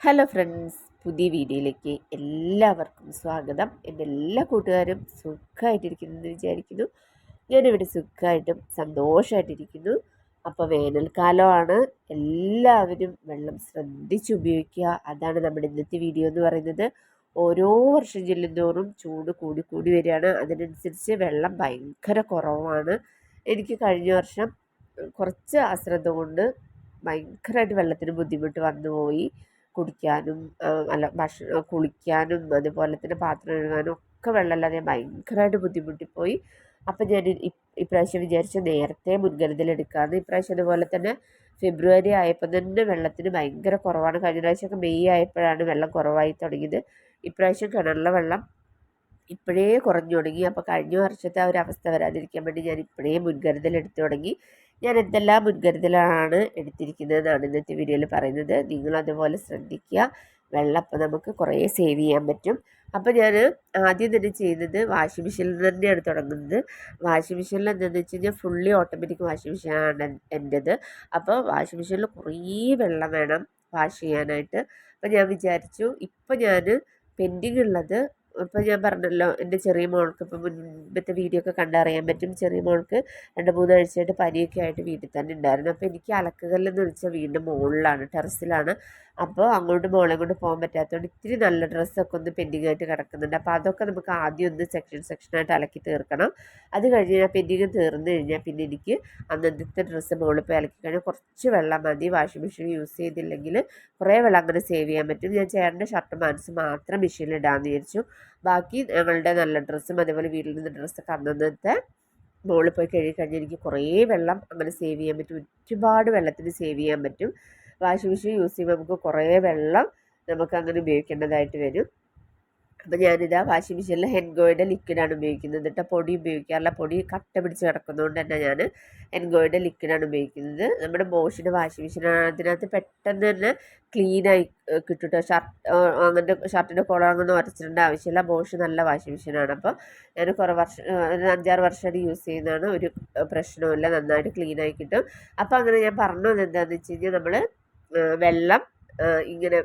Hello friends പുതിയ വീഡിയോയിലേക്ക് എല്ലാവർക്കും സ്വാഗതം. എന്റെ എല്ലാ കൂട്ടുകാരും സുഖമായിട്ടിരിക്കുന്നു വിചാരിക്കുന്നു. ഞാനിവിടെ സുഖമായിട്ടും സന്തോഷമായിട്ടിരിക്കുന്നു. അപ്പോൾ വേനൽക്കാലമാണ്. എല്ലാവരും വെള്ളം ശ്രദ്ധിച്ച് ഉപയോഗിക്കുക. അതാണ് നമ്മുടെ ഇന്നത്തെ വീഡിയോ എന്ന് പറയുന്നത്. ഓരോ വർഷം ചെല്ലുന്തോറും ചൂട് കൂടി കൂടി വരികയാണ്. അതിനനുസരിച്ച് വെള്ളം ഭയങ്കര കുറവാണ്. എനിക്ക് കഴിഞ്ഞ വർഷം കുറച്ച് അശ്രദ്ധ കൊണ്ട് ഭയങ്കരമായിട്ട് വെള്ളത്തിന് ബുദ്ധിമുട്ട് വന്നുപോയി. കുടിക്കാനും അല്ല ഭക്ഷണം കുളിക്കാനും അതുപോലെ തന്നെ പാത്രം കഴുകാനും ഒക്കെ വെള്ളമില്ലാതെ ഭയങ്കരമായിട്ട് ബുദ്ധിമുട്ടിപ്പോയി. അപ്പം ഞാൻ ഇപ്രാവശ്യം വിചാരിച്ചു നേരത്തെ മുൻകരുതൽ എടുക്കാമെന്ന് ഇപ്രാവശ്യം അതുപോലെ തന്നെ ഫെബ്രുവരി ആയപ്പോൾ തന്നെ വെള്ളത്തിന് ഭയങ്കര കുറവാണ്. കഴിഞ്ഞ പ്രാവശ്യമൊക്കെ മെയ് ആയപ്പോഴാണ് വെള്ളം കുറവായി തുടങ്ങിയത്. ഇപ്രാവശ്യം കിണറിലെ വെള്ളം ഇപ്പോഴേ കുറഞ്ഞു തുടങ്ങി. അപ്പോൾ കഴിഞ്ഞ വർഷത്തെ ആ ഒരു അവസ്ഥ വരാതിരിക്കാൻ വേണ്ടി ഞാൻ ഇപ്പോഴേ മുൻകരുതൽ എടുത്തു തുടങ്ങി. ഞാൻ എന്തെല്ലാം മുൻകരുതലാണ് എടുത്തിരിക്കുന്നതെന്നാണ് ഇന്നത്തെ വീഡിയോയിൽ പറയുന്നത്. നിങ്ങൾ അതുപോലെ ശ്രദ്ധിക്കുക. വെള്ളം അപ്പം നമുക്ക് കുറേ സേവ് ചെയ്യാൻ പറ്റും. അപ്പോൾ ഞാൻ ആദ്യം തന്നെ ചെയ്യുന്നത് വാഷിംഗ് മെഷീനിൽ തന്നെയാണ് തുടങ്ങുന്നത്. വാഷിംഗ് മെഷീനിൽ എന്താണെന്ന് വെച്ച് കഴിഞ്ഞാൽ ഫുള്ളി ഓട്ടോമാറ്റിക് വാഷിംഗ് മെഷീനാണ് എന്റെത് അപ്പോൾ വാഷിംഗ് മെഷീനിൽ കുറേ വെള്ളം വേണം വാഷ് ചെയ്യാനായിട്ട്. അപ്പോൾ ഞാൻ വിചാരിച്ചു ഇപ്പം ഞാൻ പെൻഡിങ് ഉള്ളത് ഇപ്പം ഞാൻ പറഞ്ഞല്ലോ എന്റെ ചെറിയ മോൾക്ക് ഇപ്പം മുൻപത്തെ വീഡിയോ ഒക്കെ കണ്ടറിയാൻ പറ്റും. ചെറിയ മോൾക്ക് രണ്ട് മൂന്നാഴ്ചയായിട്ട് പനിയൊക്കെ ആയിട്ട് വീട്ടിൽ തന്നെ ഉണ്ടായിരുന്നു. അപ്പോൾ എനിക്ക് അലക്കുകല്ലെന്ന് വെച്ചാൽ വീടിന്റെ മുകളിലാണ് ടെറസിലാണ്. അപ്പോൾ അങ്ങോട്ട് മോളെ കൊണ്ട് പോകാൻ പറ്റാത്തതുകൊണ്ട് ഇത്തിരി നല്ല ഡ്രസ്സൊക്കെ ഒന്ന് പെൻഡിങ് ആയിട്ട് കിടക്കുന്നുണ്ട്. അപ്പോൾ അതൊക്കെ നമുക്ക് ആദ്യം ഒന്ന് സെക്ഷൻ സെക്ഷനായിട്ട് അലക്കി തീർക്കണം. അത് കഴിഞ്ഞ് കഴിഞ്ഞാൽ പെൻഡിങ് തീർന്നു കഴിഞ്ഞാൽ പിന്നെ എനിക്ക് അന്നത്തെ ഡ്രസ്സ് മോളിൽ പോയി അലക്കി കഴിഞ്ഞാൽ കുറച്ച് വെള്ളം മതി. വാഷിംഗ് മെഷീൻ യൂസ് ചെയ്തില്ലെങ്കിൽ കുറേ വെള്ളം അങ്ങനെ സേവ് ചെയ്യാൻ പറ്റും. ഞാൻ ചേട്ടന്റെ ഷർട്ട് മാൻസ് മാത്രം മെഷീനിൽ ഇടാമെന്ന് വിചാരിച്ചു. ബാക്കി ഞങ്ങളുടെ നല്ല ഡ്രസ്സും അതേപോലെ വീട്ടിൽ നിന്ന് ഡ്രസ്സൊക്കെ അന്നത്തെ മുകളിൽ പോയി കഴുകി കഴിഞ്ഞാൽ എനിക്ക് കുറേ വെള്ളം അങ്ങനെ സേവ് ചെയ്യാൻ പറ്റും. ഒരുപാട് വെള്ളത്തിന് സേവ് ചെയ്യാൻ പറ്റും. വാഷിംഗ് മെഷീൻ യൂസ് ചെയ്യുമ്പോൾ നമുക്ക് കുറേ വെള്ളം നമുക്ക് അങ്ങനെ ഉപയോഗിക്കേണ്ടതായിട്ട് വരും. അപ്പോൾ ഞാനിതാ വാഷിംഗ് മെഷീനിൽ ഹെൻഗോയുടെ ലിക്വിഡാണ് ഉപയോഗിക്കുന്നത്. എന്നിട്ട് പൊടി ഉപയോഗിക്കാറില്ല. പൊടി കട്ട പിടിച്ച് കിടക്കുന്നതുകൊണ്ട് തന്നെ ഞാൻ ഹെൻഗോയുടെ ലിക്വിഡാണ് ഉപയോഗിക്കുന്നത്. നമ്മുടെ മോഷിന്റെ വാഷിംഗ് മെഷീനാണ് അതിനകത്ത് പെട്ടെന്ന് തന്നെ ക്ലീനായി കിട്ടും ഷർട്ട് അങ്ങനത്തെ ഷർട്ടിന്റെ കോളർ അങ്ങനെ ഉരച്ചിടേണ്ട ആവശ്യമില്ല. ബോഷ് നല്ല വാഷിംഗ് മെഷീനാണ് അപ്പോൾ ഞാൻ കുറേ വർഷം അഞ്ചാറ് വർഷമായിട്ട് യൂസ് ചെയ്യുന്നതാണ്. ഒരു പ്രശ്നവുമില്ല. നന്നായിട്ട് ക്ലീനായി കിട്ടും. അപ്പോൾ അങ്ങനെ ഞാൻ പറഞ്ഞത് എന്താണെന്ന് വെച്ച് കഴിഞ്ഞാൽ നമ്മൾ വെള്ളം ഇങ്ങനെ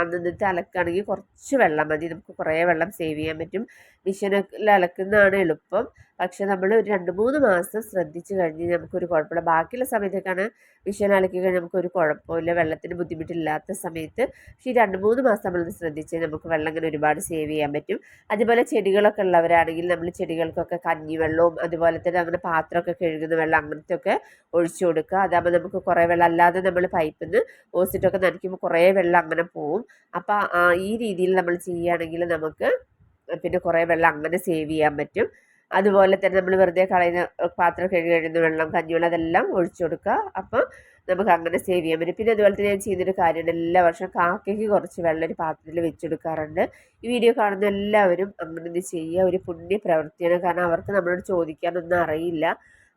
അന്നന്നത്തെ അലക്കുകയാണെങ്കിൽ കുറച്ച് വെള്ളം മതി. നമുക്ക് കുറേ വെള്ളം സേവ് ചെയ്യാൻ പറ്റും. മിഷീനിൽ അലക്കുന്നതാണ് എളുപ്പം. പക്ഷെ നമ്മൾ ഒരു രണ്ട് മൂന്ന് മാസം ശ്രദ്ധിച്ച് കഴിഞ്ഞ് നമുക്കൊരു കുഴപ്പമില്ല. ബാക്കിയുള്ള സമയത്തൊക്കെയാണ് മിഷീൻ അലക്കി കഴിഞ്ഞാൽ നമുക്കൊരു കുഴപ്പമില്ല. വെള്ളത്തിന് ബുദ്ധിമുട്ടില്ലാത്ത സമയത്ത് പക്ഷേ ഈ രണ്ട് മൂന്ന് മാസം നമ്മളൊന്ന് ശ്രദ്ധിച്ച് നമുക്ക് വെള്ളം ഇങ്ങനെ ഒരുപാട് സേവ് ചെയ്യാൻ പറ്റും. അതുപോലെ ചെടികളൊക്കെ ഉള്ളവരാണെങ്കിൽ നമ്മൾ ചെടികൾക്കൊക്കെ കഞ്ഞിവെള്ളവും അതുപോലെ തന്നെ അങ്ങനെ പാത്രമൊക്കെ കഴുകുന്ന വെള്ളം അങ്ങനത്തെ ഒക്കെ ഒഴിച്ചു കൊടുക്കുക. അതാകുമ്പോൾ നമുക്ക് കുറേ വെള്ളം അല്ലാതെ നമ്മൾ പൈപ്പിൽ നിന്ന് ഓസിറ്റൊക്കെ നനയ്ക്കുമ്പോൾ കുറേ വെള്ളം അങ്ങനെ പോവും അപ്പോൾ ഈ രീതിയിൽ നമ്മൾ ചെയ്യുകയാണെങ്കിൽ നമുക്ക് പിന്നെ കുറേ വെള്ളം അങ്ങനെ സേവ് ചെയ്യാൻ പറ്റും. അതുപോലെ തന്നെ നമ്മൾ വെറുതെ കളയുന്ന പാത്രം കഴുകി കഴിയുന്ന വെള്ളം കഞ്ഞിവെള്ളം അതെല്ലാം ഒഴിച്ചു കൊടുക്കുക. അപ്പോൾ നമുക്ക് അങ്ങനെ സേവ് ചെയ്യാൻ പറ്റും. പിന്നെ അതുപോലെ തന്നെ ഞാൻ ചെയ്യുന്നൊരു കാര്യമാണ് എല്ലാ വർഷവും കാക്കയ്ക്ക് കുറച്ച് വെള്ളം ഒരു പാത്രത്തിൽ വെച്ചെടുക്കാറുണ്ട് ഈ വീഡിയോ കാണുന്ന എല്ലാവരും അങ്ങനെ ചെയ്യുക. ഒരു പുണ്യ പ്രവൃത്തിയാണ്. കാരണം അവർക്ക് നമ്മളോട് ചോദിക്കാനൊന്നും അറിയില്ല.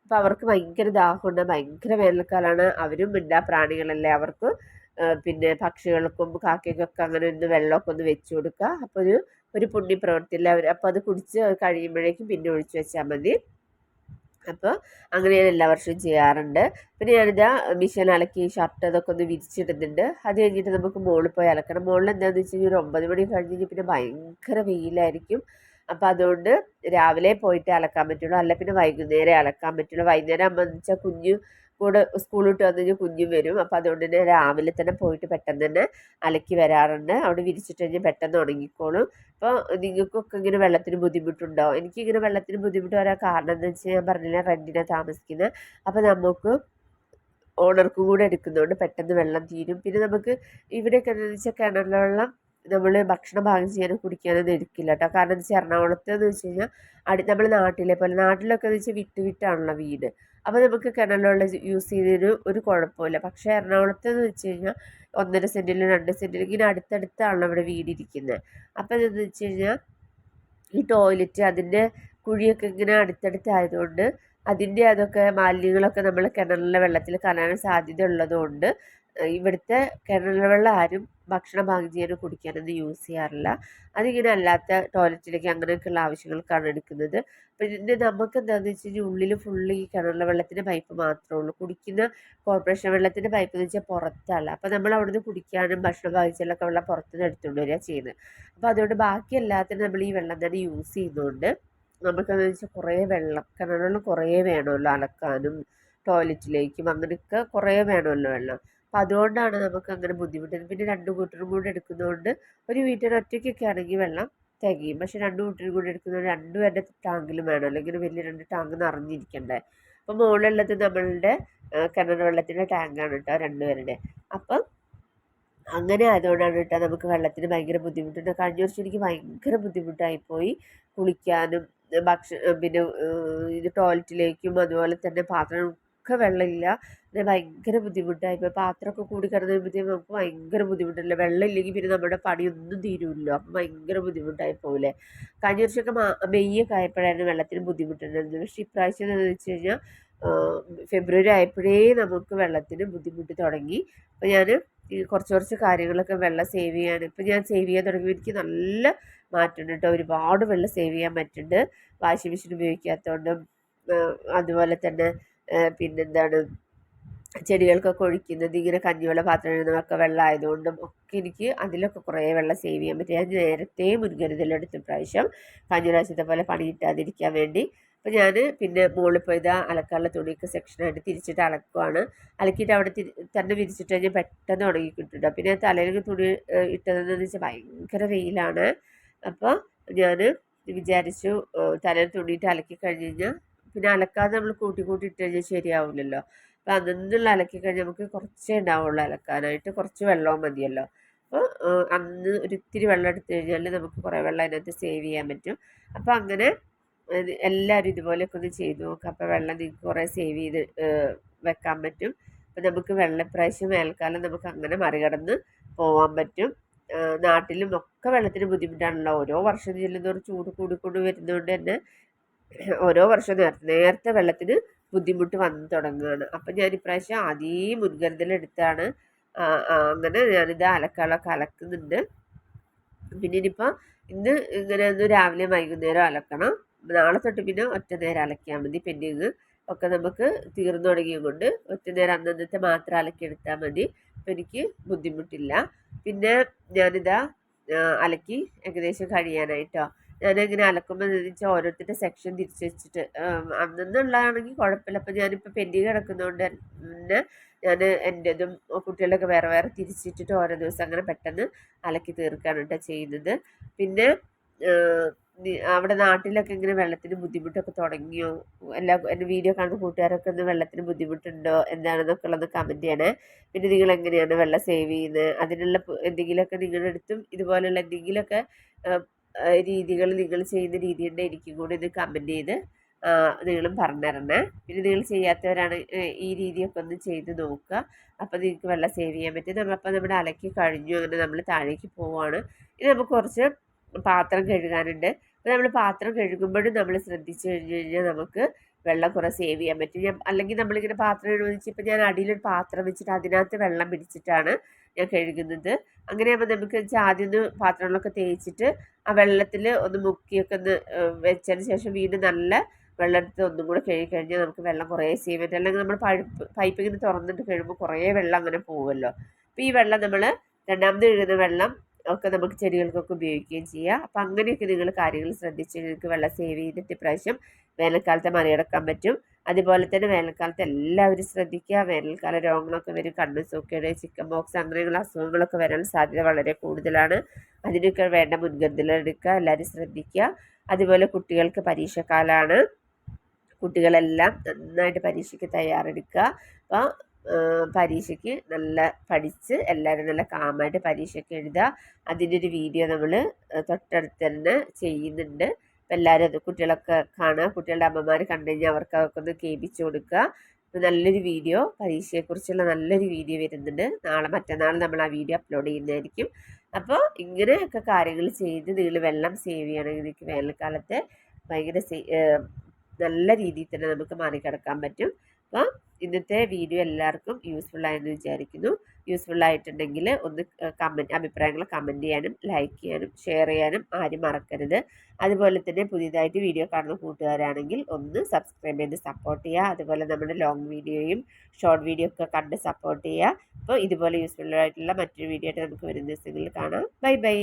അപ്പോൾ അവർക്ക് ഭയങ്കര ദാഹമുണ്ട്. ഭയങ്കര വേനൽക്കാലമാണ് അവരും മിണ്ടാ പ്രാണികളല്ലേ അവർക്ക്. പിന്നെ പക്ഷികൾക്കും കാക്കയ്ക്കൊക്കെ അങ്ങനെ ഒന്ന് വെള്ളമൊക്കെ ഒന്ന് വെച്ച് കൊടുക്കുക. അപ്പോൾ ഒരു ഒരു പുണ്യപ്രവൃത്തിയിൽ അവർ അപ്പോൾ അത് കുടിച്ച് കഴിയുമ്പോഴേക്കും പിന്നെ ഒഴിച്ചു വെച്ചാൽ മതി. അപ്പോൾ അങ്ങനെ ഞാൻ എല്ലാ വർഷവും ചെയ്യാറുണ്ട്. പിന്നെ ഞാനിതാ മിഷൻ അലക്കി ഷർട്ട് അതൊക്കെ ഒന്ന് വിരിച്ചിടുന്നുണ്ട്. അത് കഴിഞ്ഞിട്ട് നമുക്ക് മുകളിൽ പോയി അലക്കണം. മുകളിൽ എന്താണെന്ന് വെച്ച് കഴിഞ്ഞാൽ ഒരു ഒമ്പത് മണി കഴിഞ്ഞ് പിന്നെ ഭയങ്കര വെയിലായിരിക്കും. അപ്പോൾ അതുകൊണ്ട് രാവിലെ പോയിട്ട് അലക്കാൻ പറ്റുള്ളൂ. അല്ല പിന്നെ വൈകുന്നേരം അലക്കാൻ പറ്റുള്ളൂ. വൈകുന്നേരം ആകുമ്പോൾ വെച്ചാൽ കുഞ്ഞു കൂടെ സ്കൂൾ വിട്ട് വന്നു കഴിഞ്ഞാൽ കുഞ്ഞും വരും. അപ്പോൾ അതുകൊണ്ട് തന്നെ രാവിലെ തന്നെ പോയിട്ട് പെട്ടെന്ന് തന്നെ അലക്കി വരാറുണ്ട്. അവിടെ വിരിച്ചിട്ട് കഴിഞ്ഞാൽ പെട്ടെന്ന് ഉണങ്ങിക്കോളും. അപ്പോൾ നിങ്ങൾക്കൊക്കെ ഇങ്ങനെ വെള്ളത്തിന് ബുദ്ധിമുട്ടുണ്ടോ? എനിക്കിങ്ങനെ വെള്ളത്തിന് ബുദ്ധിമുട്ട് വരാൻ കാരണം എന്താ വെച്ചാൽ ഞാൻ പറഞ്ഞില്ല റെന്റിനാണ് താമസിക്കുന്നത് അപ്പോൾ നമുക്ക് ഓണർക്കും കൂടെ എടുക്കുന്നതുകൊണ്ട് പെട്ടെന്ന് വെള്ളം തീരും. പിന്നെ നമുക്ക് ഇവിടെയൊക്കെ എന്താണെന്ന് വെച്ചാൽ കിണറിലെ വെള്ളം നമ്മൾ ഭക്ഷണം പാകം ചെയ്യാനും കുടിക്കാനൊന്നും എടുക്കില്ല കേട്ടോ കാരണം എന്താ വെച്ചാൽ എറണാകുളത്ത് എന്ന് വെച്ച് കഴിഞ്ഞാൽ അടി നമ്മൾ നാട്ടിലെ പോലെ നാട്ടിലൊക്കെ എന്ന് വെച്ചാൽ വിട്ട് വിട്ടാണല്ലോ വീട്. അപ്പോൾ നമുക്ക് കിണറിലുള്ള യൂസ് ചെയ്തതിന് ഒരു കുഴപ്പമില്ല. പക്ഷേ എറണാകുളത്ത് എന്ന് വെച്ച് കഴിഞ്ഞാൽ ഒന്നര സെന്റിലും രണ്ട് സെന്റിലും ഇങ്ങനെ അടുത്തടുത്താണല്ലോ ഇവിടെ വീടിരിക്കുന്നത് അപ്പോൾ എന്താണെന്ന് വെച്ച് കഴിഞ്ഞാൽ ഈ ടോയ്ലറ്റ് അതിന്റെ കുഴിയൊക്കെ ഇങ്ങനെ അടുത്തടുത്തായതുകൊണ്ട് അതിന്റെ അതൊക്കെ മാലിന്യങ്ങളൊക്കെ നമ്മൾ കിണറിലെ വെള്ളത്തിൽ കലരാൻ സാധ്യത ഉള്ളതുകൊണ്ട് ഇവിടുത്തെ കിണർ വെള്ളം ആരും ഭക്ഷണം പാകം ചെയ്യാനും കുടിക്കാനൊന്നും യൂസ് ചെയ്യാറില്ല. അതിങ്ങനെ അല്ലാത്ത ടോയ്ലറ്റിലേക്ക് അങ്ങനെയൊക്കെയുള്ള ആവശ്യങ്ങൾക്കാണ് എടുക്കുന്നത്. പിന്നെ നമുക്ക് എന്താണെന്ന് വെച്ച് കഴിഞ്ഞാൽ ഉള്ളിൽ ഫുള്ള് ഈ കിണറിലെ വെള്ളത്തിന്റെ പൈപ്പ് മാത്രമേ ഉള്ളൂ. കുടിക്കുന്ന കോർപ്പറേഷൻ വെള്ളത്തിന്റെ പൈപ്പ് എന്ന് വെച്ചാൽ പുറത്തല്ല അപ്പോൾ നമ്മൾ അവിടുന്ന് കുടിക്കാനും ഭക്ഷണം പാകിച്ചാലൊക്കെ വെള്ളം പുറത്തുനിന്ന് എടുത്തുകൊണ്ട് വരിക ചെയ്യുന്നത്. അപ്പോൾ അതുകൊണ്ട് ബാക്കി എല്ലാത്തിനും നമ്മൾ ഈ വെള്ളം തന്നെ യൂസ് ചെയ്യുന്നതുകൊണ്ട് നമുക്കെന്ന് വെച്ചാൽ കുറേ വെള്ളം കിണറുകൾ കുറേ വേണമല്ലോ അലക്കാനും ടോയ്ലറ്റിലേക്കും അങ്ങനെയൊക്കെ കുറേ വേണമല്ലോ വെള്ളം. അപ്പം അതുകൊണ്ടാണ് നമുക്ക് അങ്ങനെ ബുദ്ധിമുട്ടുന്നത് പിന്നെ രണ്ട് കൂട്ടരും കൂടെ എടുക്കുന്നതുകൊണ്ട് ഒരു വീട്ടിൽ ഒറ്റയ്ക്കൊക്കെ ആണെങ്കിൽ വെള്ളം തികയും. പക്ഷെ രണ്ട് കൂട്ടരും കൂടെ എടുക്കുന്നത് രണ്ട് പേരുടെ ടാങ്കിലും വേണം. അല്ലെങ്കിൽ വലിയ രണ്ട് ടാങ്ക് നിറഞ്ഞിരിക്കണ്ടേ. അപ്പം മുകളിലുള്ളത് നമ്മളുടെ കിണർ വെള്ളത്തിന്റെ ടാങ്കാണ് കേട്ടോ രണ്ടുപേരുടെ അപ്പം അങ്ങനെ ആയതുകൊണ്ടാണ് കേട്ടോ നമുക്ക് വെള്ളത്തിന് ഭയങ്കര ബുദ്ധിമുട്ടുണ്ട് കഴിഞ്ഞ വർഷം എനിക്ക് ഭയങ്കര ബുദ്ധിമുട്ടായിപ്പോയി. കുളിക്കാനും ഭക്ഷണം പിന്നെ ഇത് ടോയ്ലറ്റിലേക്കും അതുപോലെ തന്നെ പാത്രം ഒക്കെ വെള്ളമില്ല. പിന്നെ ഭയങ്കര ബുദ്ധിമുട്ടായി. ഇപ്പോൾ പാത്രമൊക്കെ കൂടി കിടന്ന് കഴിയുമ്പോഴത്തേക്കും നമുക്ക് ഭയങ്കര ബുദ്ധിമുട്ടല്ലേ? വെള്ളം ഇല്ലെങ്കിൽ പിന്നെ നമ്മുടെ പണിയൊന്നും തീരുമല്ലോ അപ്പം ഭയങ്കര ബുദ്ധിമുട്ടായി പോകില്ലേ കഴിഞ്ഞ വർഷമൊക്കെ മെയ്യൊക്കെ ആയപ്പോഴായിരുന്നു വെള്ളത്തിന് ബുദ്ധിമുട്ടുണ്ടായിരുന്നത്. പക്ഷേ ഇപ്രാവശ്യം എന്താണെന്ന് വെച്ച് കഴിഞ്ഞാൽ ഫെബ്രുവരി ആയപ്പോഴേ നമുക്ക് വെള്ളത്തിന് ബുദ്ധിമുട്ട് തുടങ്ങി. അപ്പോൾ ഞാൻ കുറച്ച് കുറച്ച് കാര്യങ്ങളൊക്കെ വെള്ളം സേവ് ചെയ്യാൻ ഇപ്പം ഞാൻ സേവ് ചെയ്യാൻ തുടങ്ങിയപ്പോൾ എനിക്ക് നല്ല മാറ്റമുണ്ട് കേട്ടോ. ഒരുപാട് വെള്ളം സേവ് ചെയ്യാൻ പറ്റുന്നുണ്ട്. വാഷിംഗ് മെഷീൻ ഉപയോഗിക്കാത്തതുകൊണ്ടും അതുപോലെ തന്നെ പിന്നെന്താണ് ചെടികൾക്കൊക്കെ ഒഴിക്കുന്നത് ഇങ്ങനെ കഞ്ഞിവെള്ള പാത്രം എഴുതുന്നതൊക്കെ വെള്ളം ആയതുകൊണ്ടും ഒക്കെ എനിക്ക് അതിലൊക്കെ കുറേ വെള്ളം സേവ് ചെയ്യാൻ പറ്റും. ഞാൻ നേരത്തെ മുൻകരുതലെടുത്ത പ്രാവശ്യം കഴിഞ്ഞ പോലെ പണി കിട്ടാതിരിക്കാൻ വേണ്ടി. അപ്പോൾ ഞാൻ പിന്നെ മുകളിൽ പോയത് അലക്കാനുള്ള തുണിയൊക്കെ സെക്ഷനായിട്ട് തിരിച്ചിട്ട് അലക്കുവാണ്. അലക്കിയിട്ട് അവിടെ തന്നെ വിരിച്ചിട്ട് കഴിഞ്ഞാൽ പെട്ടെന്ന് ഉണങ്ങി കിട്ടുന്നുണ്ട് പിന്നെ തലയിൽ തുണി ഇട്ടതെന്ന് വെച്ചാൽ ഭയങ്കര വെയിലാണ്. അപ്പോൾ ഞാൻ വിചാരിച്ചു തലയിൽ തുണിയിട്ട് അലക്കി കഴിഞ്ഞ് കഴിഞ്ഞാൽ പിന്നെ അലക്കാതെ നമ്മൾ കൂട്ടി കൂട്ടി ഇട്ട് കഴിഞ്ഞാൽ ശരിയാവില്ലല്ലോ അപ്പോൾ അന്നുള്ള അലക്കി കഴിഞ്ഞാൽ നമുക്ക് കുറച്ചേ ഉണ്ടാവുള്ളൂ അലക്കാനായിട്ട്. കുറച്ച് വെള്ളവും മതിയല്ലോ. അപ്പോൾ അന്ന് ഒരിത്തിരി വെള്ളം എടുത്തു കഴിഞ്ഞാൽ നമുക്ക് കുറേ വെള്ളം അതിനകത്ത് സേവ് ചെയ്യാൻ പറ്റും. അപ്പോൾ അങ്ങനെ എല്ലാവരും ഇതുപോലെയൊക്കെ ഒന്ന് ചെയ്ത് നോക്കുക അപ്പോൾ വെള്ളം നിങ്ങൾക്ക് കുറേ സേവ് ചെയ്ത് വെക്കാൻ പറ്റും. അപ്പോൾ നമുക്ക് വെള്ളപ്രാവശ്യം വേനൽക്കാലം നമുക്ക് അങ്ങനെ മറികടന്ന് പോകാൻ പറ്റും. നാട്ടിലും ഒക്കെ വെള്ളത്തിന് ബുദ്ധിമുട്ടാണല്ലോ. ഓരോ വർഷം ചെല്ലുന്നവർ ചൂട് കൂടിക്കൊണ്ട് വരുന്നതുകൊണ്ട് തന്നെ ഓരോ വർഷം നേരത്തെ നേരത്തെ വെള്ളത്തിന് ബുദ്ധിമുട്ട് വന്നു തുടങ്ങുകയാണ്. അപ്പം ഞാൻ ഇപ്രാവശ്യം ആദ്യം മുൻകരുതലെടുത്താണ് അങ്ങനെ ഞാനിത് അലക്കാളൊക്കെ അലക്കുന്നുണ്ട്. പിന്നെ ഇനിയിപ്പോൾ ഇന്ന് ഇങ്ങനെ ഒന്ന് രാവിലെ വൈകുന്നേരം അലക്കണം. നാളെ തൊട്ട് പിന്നെ ഒറ്റ നേരം അലക്കിയാൽ മതി. പെൻഡിങ് ഒക്കെ നമുക്ക് തീർന്നു തുടങ്ങിയത് കൊണ്ട് ഒറ്റ നേരം അന്നന്നത്തെ മാത്രം അലക്കിയെടുത്താൽ മതി. അപ്പം എനിക്ക് ബുദ്ധിമുട്ടില്ല. പിന്നെ ഞാനിതാ അലക്കി ഏകദേശം കഴിയാനായിട്ടോ. ഞാനിങ്ങനെ അലക്കുമ്പോൾ വെച്ചാൽ ഓരോരുത്തരുടെ സെക്ഷൻ തിരിച്ചു വെച്ചിട്ട് അന്നുള്ളതാണെങ്കിൽ കുഴപ്പമില്ല അപ്പം ഞാനിപ്പോൾ പെൻഡിങ് കിടക്കുന്നതുകൊണ്ട് തന്നെ ഞാൻ എന്റെതും കുട്ടികളുടെയൊക്കെ വേറെ വേറെ തിരിച്ചിട്ടിട്ട് ഓരോ ദിവസം അങ്ങനെ പെട്ടെന്ന് അലക്കി തീർക്കാണ് കേട്ടോ ചെയ്യുന്നത്. പിന്നെ അവിടെ നാട്ടിലൊക്കെ ഇങ്ങനെ വെള്ളത്തിന് ബുദ്ധിമുട്ടൊക്കെ തുടങ്ങിയോ? എല്ലാ എന്റെ വീഡിയോ കാണുന്ന കൂട്ടുകാരൊക്കെ ഒന്ന് വെള്ളത്തിന് ബുദ്ധിമുട്ടുണ്ടോ? എന്താണെന്നൊക്കെ ഉള്ളത് കമന്റ് ചെയ്യണേ. പിന്നെ നിങ്ങൾ എങ്ങനെയാണ് വെള്ളം സേവ് ചെയ്യുന്നത് അതിനുള്ള എന്തെങ്കിലുമൊക്കെ നിങ്ങളുടെ അടുത്തും ഇതുപോലെയുള്ള എന്തെങ്കിലുമൊക്കെ രീതികൾ നിങ്ങൾ ചെയ്യുന്ന രീതിയുണ്ട് എനിക്കും കൂടി ഇത് കമന്റ് ചെയ്ത് നിങ്ങളും പറഞ്ഞു തരണേ. പിന്നെ നിങ്ങൾ ചെയ്യാത്തവരാണ് ഈ രീതിയൊക്കെ ഒന്ന് ചെയ്ത് നോക്കുക. അപ്പോൾ നിങ്ങൾക്ക് വെള്ളം സേവ് ചെയ്യാൻ പറ്റും. നമ്മളപ്പോൾ നമ്മുടെ അലക്കി കഴിഞ്ഞു അങ്ങനെ നമ്മൾ താഴേക്ക് പോവുകയാണ് ഇനി നമുക്ക് കുറച്ച് പാത്രം കഴുകാനുണ്ട്. അപ്പോൾ നമ്മൾ പാത്രം കഴുകുമ്പോഴും നമ്മൾ ശ്രദ്ധിച്ചു കഴിഞ്ഞു കഴിഞ്ഞാൽ നമുക്ക് വെള്ളം കുറേ സേവ് ചെയ്യാൻ പറ്റും. ഞാൻ അല്ലെങ്കിൽ നമ്മളിങ്ങനെ പാത്രം കഴുകുന്ന ഇപ്പം ഞാൻ അടിയിലൊരു പാത്രം വെച്ചിട്ട് അതിനകത്ത് വെള്ളം പിടിച്ചിട്ടാണ് ഞാൻ കഴുകുന്നത്. അങ്ങനെ ആകുമ്പോൾ നമുക്ക് ആദ്യം ഒന്ന് പാത്രങ്ങളൊക്കെ തേച്ചിട്ട് ആ വെള്ളത്തിൽ ഒന്ന് മുക്കിയൊക്കെ ഒന്ന് വെച്ചതിന് ശേഷം വീണ്ടും നല്ല വെള്ളം എടുത്ത് ഒന്നും കൂടെ കഴുകി കഴിഞ്ഞാൽ നമുക്ക് വെള്ളം കുറേ സേവ് ചെയ്യും അല്ലെങ്കിൽ നമ്മൾ പഴുപ്പ് പൈപ്പ് ഇങ്ങനെ തുറന്നിട്ട് കഴിയുമ്പോൾ കുറേ വെള്ളം അങ്ങനെ പോകുമല്ലോ അപ്പോൾ ഈ വെള്ളം നമ്മൾ രണ്ടാമത് കഴുകുന്ന വെള്ളം ഒക്കെ നമുക്ക് ചെടികൾക്കൊക്കെ ഉപയോഗിക്കുകയും ചെയ്യാം. അപ്പം അങ്ങനെയൊക്കെ നിങ്ങൾ കാര്യങ്ങൾ ശ്രദ്ധിച്ച് നിങ്ങൾക്ക് വെള്ളം സേവ് ചെയ്തിട്ട് ഇപ്രാവശ്യം വേനൽക്കാലത്തെ മറികടക്കാൻ പറ്റും. അതുപോലെ തന്നെ വേനൽക്കാലത്ത് എല്ലാവരും ശ്രദ്ധിക്കുക. വേനൽക്കാല രോഗങ്ങളൊക്കെ വരും. കണ്ണു സൂക്കേട് ചിക്കൻ ബോക്സ് അങ്ങനെയുള്ള അസുഖങ്ങളൊക്കെ വരാൻ സാധ്യത വളരെ കൂടുതലാണ്. അതിനൊക്കെ വേണ്ട മുൻകരുതലെടുക്കുക എല്ലാവരും ശ്രദ്ധിക്കുക. അതുപോലെ കുട്ടികൾക്ക് പരീക്ഷക്കാലമാണ് കുട്ടികളെല്ലാം നന്നായിട്ട് പരീക്ഷയ്ക്ക് തയ്യാറെടുക്കുക. അപ്പോൾ പരീക്ഷയ്ക്ക് നല്ല പഠിച്ച് എല്ലാവരും നല്ല കാമായിട്ട് പരീക്ഷയ്ക്ക് എഴുതുക. അതിന്റെ ഒരു വീഡിയോ നമ്മൾ തൊട്ടടുത്ത് തന്നെ ചെയ്യുന്നുണ്ട്. അപ്പം എല്ലാവരും അത് കുട്ടികളൊക്കെ കാണുക. കുട്ടികളുടെ അമ്മമാർ കണ്ടു കഴിഞ്ഞാൽ അവർക്ക് അതൊക്കെ ഒന്ന് കേൾപ്പിച്ചു കൊടുക്കുക. അപ്പോൾ നല്ലൊരു വീഡിയോ പരീക്ഷയെക്കുറിച്ചുള്ള നല്ലൊരു വീഡിയോ വരുന്നുണ്ട്. നാളെ മറ്റന്നാൾ നമ്മൾ ആ വീഡിയോ അപ്ലോഡ് ചെയ്യുന്നതായിരിക്കും. അപ്പോൾ ഇങ്ങനെയൊക്കെ കാര്യങ്ങൾ ചെയ്ത് നിങ്ങൾ വെള്ളം സേവ് ചെയ്യണമെങ്കിൽ നിങ്ങൾക്ക് വേനൽക്കാലത്ത് ഭയങ്കര നല്ല രീതിയിൽ തന്നെ നമുക്ക് മാറിക്കടക്കാൻ പറ്റും. അപ്പോൾ ഇന്നത്തെ വീഡിയോ എല്ലാവർക്കും യൂസ്ഫുൾ ആയെന്ന് വിചാരിക്കുന്നു. യൂസ്ഫുൾ ആയിട്ടുണ്ടെങ്കിൽ ഒന്ന് കമന്റ് അഭിപ്രായങ്ങൾ കമന്റ് ചെയ്യാനും ലൈക്ക് ചെയ്യാനും ഷെയർ ചെയ്യാനും ആരും മറക്കരുത്. അതുപോലെ തന്നെ പുതിയതായിട്ട് വീഡിയോ കാണുന്ന കൂട്ടുകാരാണെങ്കിൽ ഒന്ന് സബ്സ്ക്രൈബ് ചെയ്ത് സപ്പോർട്ട് ചെയ്യുക. അതുപോലെ നമ്മുടെ ലോങ് വീഡിയോയും ഷോർട്ട് വീഡിയോ ഒക്കെ കണ്ട് സപ്പോർട്ട് ചെയ്യുക. അപ്പോൾ ഇതുപോലെ യൂസ്ഫുൾ ആയിട്ടുള്ള മറ്റൊരു വീഡിയോ ആയിട്ട് നമുക്ക് വരുന്ന ദിവസങ്ങളിൽ കാണാം. Bye bye